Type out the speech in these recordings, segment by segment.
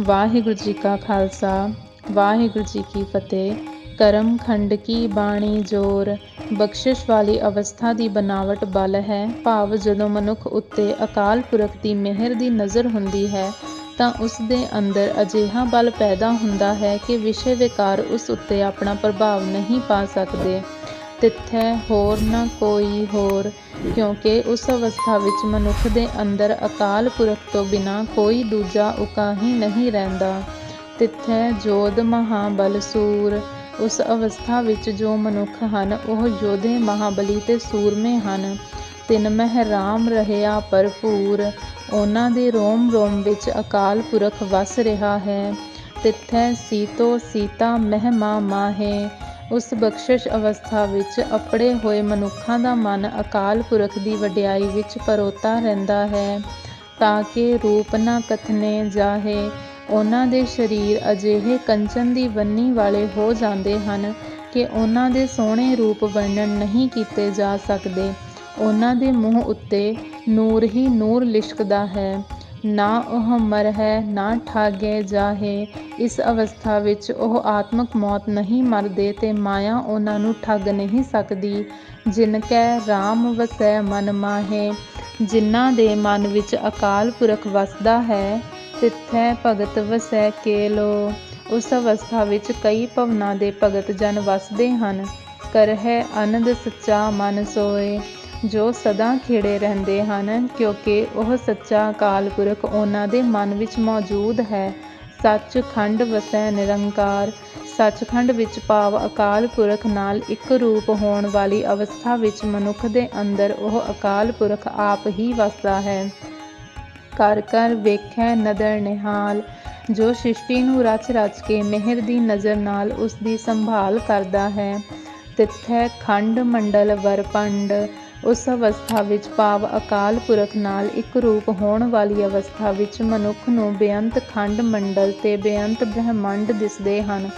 ਵਾਹਿਗੁਰੂ ਜੀ ਕਾ ਖਾਲਸਾ, ਵਾਹਿਗੁਰੂ ਜੀ ਕੀ ਫਤਿਹ। ਕਰਮ ਖੰਡ ਕੀ ਬਾਣੀ ਜੋਰ, ਬਖਸ਼ਿਸ਼ ਵਾਲੀ ਅਵਸਥਾ ਦੀ ਬਨਾਵਟ ਬਲ ਹੈ। ਭਾਵ ਜਦੋਂ ਮਨੁੱਖ ਉੱਤੇ ਅਕਾਲ ਪੁਰਖ ਦੀ ਮਿਹਰ ਦੀ ਨਜ਼ਰ ਹੁੰਦੀ ਹੈ, ਤਾਂ ਉਸ ਦੇ ਅੰਦਰ ਅਜਿਹਾ ਬਲ ਪੈਦਾ ਹੁੰਦਾ ਹੈ ਕਿ ਵਿਸ਼ੇ ਵਿਕਾਰ ਉਸ ਉੱਤੇ ਆਪਣਾ ਪ੍ਰਭਾਵ ਨਹੀਂ ਪਾ ਸਕਦੇ। ਤਿੱਥੈ ਹੋਰ ਨਾ ਕੋਈ ਹੋਰ, ਕਿਉਂਕਿ ਉਸ ਅਵਸਥਾ ਵਿੱਚ ਮਨੁੱਖ ਦੇ ਅੰਦਰ ਅਕਾਲ ਪੁਰਖ ਤੋਂ ਬਿਨਾ ਕੋਈ ਦੂਜਾ ਉਕਾ ਹੀ ਨਹੀਂ ਰਹਿੰਦਾ। ਤਿੱਥੈ ਜੋਧ ਮਹਾਬਲ ਸੂਰ, ਉਸ ਅਵਸਥਾ ਵਿੱਚ ਜੋ ਮਨੁੱਖ ਹਨ, ਉਹ ਯੋਧੇ ਮਹਾਬਲੀ ਤੇ ਸੂਰਮੇ ਹਨ। ਤਿਨ ਮਹਿ ਰਾਮ ਰਹਿਆ ਭਰਪੂਰ, ਉਹਨਾਂ ਦੇ ਰੋਮ ਰੋਮ ਵਿੱਚ ਅਕਾਲ ਪੁਰਖ ਵਸ ਰਿਹਾ ਹੈ। ਤਿੱਥੈ ਸੀਤੋ ਸੀਤਾ ਮਹਿਮਾ ਮਾਹੇ ਉਸ ਬਖਸ਼ਿਸ਼ ਅਵਸਥਾ ਵਿੱਚ ਅਪੜੇ ਹੋਏ ਮਨੁੱਖਾਂ ਦਾ ਮਨ ਅਕਾਲ ਪੁਰਖ ਦੀ ਵਡਿਆਈ ਵਿੱਚ ਪਰੋਤਾ ਰਹਿੰਦਾ ਹੈ, ਤਾਂ ਕਿ ਰੂਪ ਨਾ ਕਥਨੇ ਜਾਹੇ। ਉਹਨਾਂ ਦੇ ਸਰੀਰ ਅਜਿਹੇ ਕੰਚਨ ਦੀ ਬੰਨੀ ਵਾਲੇ ਹੋ ਜਾਂਦੇ ਹਨ ਕਿ ਉਹਨਾਂ ਦੇ ਸੋਹਣੇ ਰੂਪ ਵਰਣਨ ਨਹੀਂ ਕੀਤੇ ਜਾ ਸਕਦੇ। ਉਹਨਾਂ ਦੇ ਮੂੰਹ ਉੱਤੇ ਨੂਰ ਹੀ ਨੂਰ ਲਿਸ਼ਕਦਾ ਹੈ। ਨਾ ਉਹ ਮਰ ਹੈ, ਨਾ ਠਾਗੇ ਜਾਹੇ। ਇਸ ਅਵਸਥਾ ਵਿੱਚ ਉਹ ਆਤਮਕ ਮੌਤ ਨਹੀਂ ਮਰਦੇ ਤੇ ਮਾਇਆ ਉਹਨਾਂ ਨੂੰ ਠੱਗ ਨਹੀਂ ਸਕਦੀ। ਜਿਨ ਕੈ RAM ਵਸੈ ਮਨ ਮਾਹੇ, ਜਿਨ੍ਹਾਂ ਦੇ ਮਨ ਵਿੱਚ ਅਕਾਲ ਪੁਰਖ ਵਸਦਾ ਹੈ, ਤਿੱਥੈ ਭਗਤ ਵਸੈ ਕੇਲੋ। ਉਸ ਅਵਸਥਾ ਵਿੱਚ ਕਈ ਭਵਨਾਂ ਦੇ ਭਗਤ ਜਨ ਵਸਦੇ ਹਨ। ਕਰਹਿ ਅਨੰਦ ਸੱਚਾ ਮਨ ਸੋਏ। ਜੋ ਸਦਾ ਖਿੜੇ ਰਹਿੰਦੇ ਹਨ, ਕਿਉਂਕਿ ਉਹ ਸੱਚਾ ਅਕਾਲ ਪੁਰਖ ਉਹਨਾਂ ਦੇ ਮਨ ਵਿੱਚ ਮੌਜੂਦ ਹੈ। ਸੱਚਖੰਡ ਵਸੈ ਨਿਰੰਕਾਰ, ਸੱਚਖੰਡ ਵਿੱਚ ਭਾਵ ਅਕਾਲ ਪੁਰਖ ਨਾਲ ਇੱਕ ਰੂਪ ਹੋਣ ਵਾਲੀ ਅਵਸਥਾ ਵਿੱਚ ਮਨੁੱਖ ਦੇ ਅੰਦਰ ਉਹ ਅਕਾਲ ਪੁਰਖ ਆਪ ਹੀ ਵਸਦਾ ਹੈ। ਕਰ ਕਰ ਵੇਖੈ ਨਦਰ ਨਿਹਾਲ, ਜੋ ਸ੍ਰਿਸ਼ਟੀ ਨੂੰ ਰਚ ਰਚ ਕੇ ਮਿਹਰ ਦੀ ਨਜ਼ਰ ਨਾਲ ਉਸ ਦੀ ਸੰਭਾਲ ਕਰਦਾ ਹੈ। ਤਿੱਥੈ ਖੰਡ ਮੰਡਲ ਵਰਪੰਡ ਉਸ ਅਵਸਥਾ ਵਿੱਚ ਭਾਵ ਅਕਾਲ ਪੁਰਖ ਨਾਲ ਇੱਕ ਰੂਪ ਹੋਣ ਵਾਲੀ ਅਵਸਥਾ ਵਿੱਚ ਮਨੁੱਖ ਨੂੰ ਬੇਅੰਤ ਖੰਡ ਮੰਡਲ ਤੇ ਬੇਅੰਤ ਬ੍ਰਹਿਮੰਡ ਦਿਸਦੇ ਹਨ।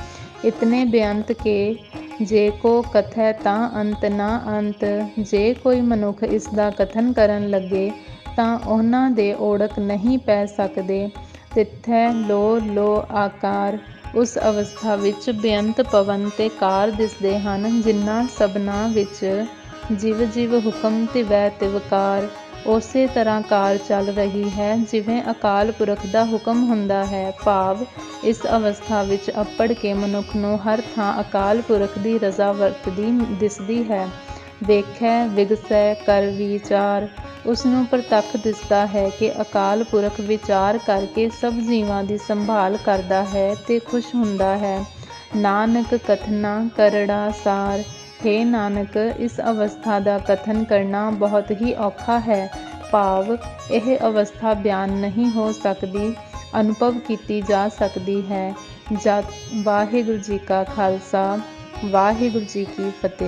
ਇਤਨੇ ਬੇਅੰਤ ਕੇ ਜੇ ਕੋ ਕਥੈ ਤਾਂ ਅੰਤ ਨਾ ਅੰਤ, ਜੇ ਕੋਈ ਮਨੁੱਖ ਇਸ ਦਾ ਕਥਨ ਕਰਨ ਲੱਗੇ ਤਾਂ ਉਹਨਾਂ ਦੇ ਓੜਕ ਨਹੀਂ ਪੈ ਸਕਦੇ। ਤਿੱਥੈ ਲੋ ਲੋ ਆਕਾਰ, ਉਸ ਅਵਸਥਾ ਵਿੱਚ ਬੇਅੰਤ ਪਵਨ ਤੇ ਕਾਰ ਦਿਸਦੇ ਹਨ, ਜਿਨ੍ਹਾਂ ਸਭਨਾਂ ਵਿੱਚ ਜਿਵ ਜਿਵ ਹੁਕਮ ਤਿਵੈ ਤਿਵਕਾਰ ਉਸੇ ਤਰ੍ਹਾਂ ਕਾਰ ਚੱਲ ਰਹੀ ਹੈ, ਜਿਵੇਂ ਅਕਾਲ ਪੁਰਖ ਦਾ ਹੁਕਮ ਹੁੰਦਾ ਹੈ। ਭਾਵ, ਇਸ ਅਵਸਥਾ ਵਿੱਚ ਅੱਪੜ ਕੇ ਮਨੁੱਖ ਨੂੰ ਹਰ ਥਾਂ ਅਕਾਲ ਪੁਰਖ ਦੀ ਰਜ਼ਾ ਵਰਤਦੀ, ਦਿਸਦੀ ਹੈ। ਵੇਖੈ, ਵਿਗਸੈ, ਕਰ ਵਿਚਾਰ ਉਸ ਨੂੰ ਪ੍ਰਤੱਖ ਦਿਸਦਾ ਹੈ ਕਿ ਅਕਾਲ ਪੁਰਖ ਵਿਚਾਰ ਕਰਕੇ ਸਭ ਜੀਵਾਂ ਦੀ ਸੰਭਾਲ ਕਰਦਾ ਹੈ ਤੇ ਖੁਸ਼ ਹੁੰਦਾ ਹੈ। ਨਾਨਕ ਕਥਨਾ ਕਰੜਾ ਸਾਰ ਹੇ ਨਾਨਕ, ਇਸ ਅਵਸਥਾ ਦਾ ਕਥਨ ਕਰਨਾ ਬਹੁਤ ਹੀ ਔਖਾ ਹੈ। ਭਾਵ, ਇਹ ਅਵਸਥਾ ਬਿਆਨ ਨਹੀਂ ਹੋ ਸਕਦੀ, ਅਨੁਭਵ ਕੀਤੀ ਜਾ ਸਕਦੀ ਹੈ। ਜਦ ਵਾਹਿਗੁਰੂ ਜੀ ਕਾ ਖਾਲਸਾ, ਵਾਹਿਗੁਰੂ ਜੀ ਕੀ ਫਤਿਹ।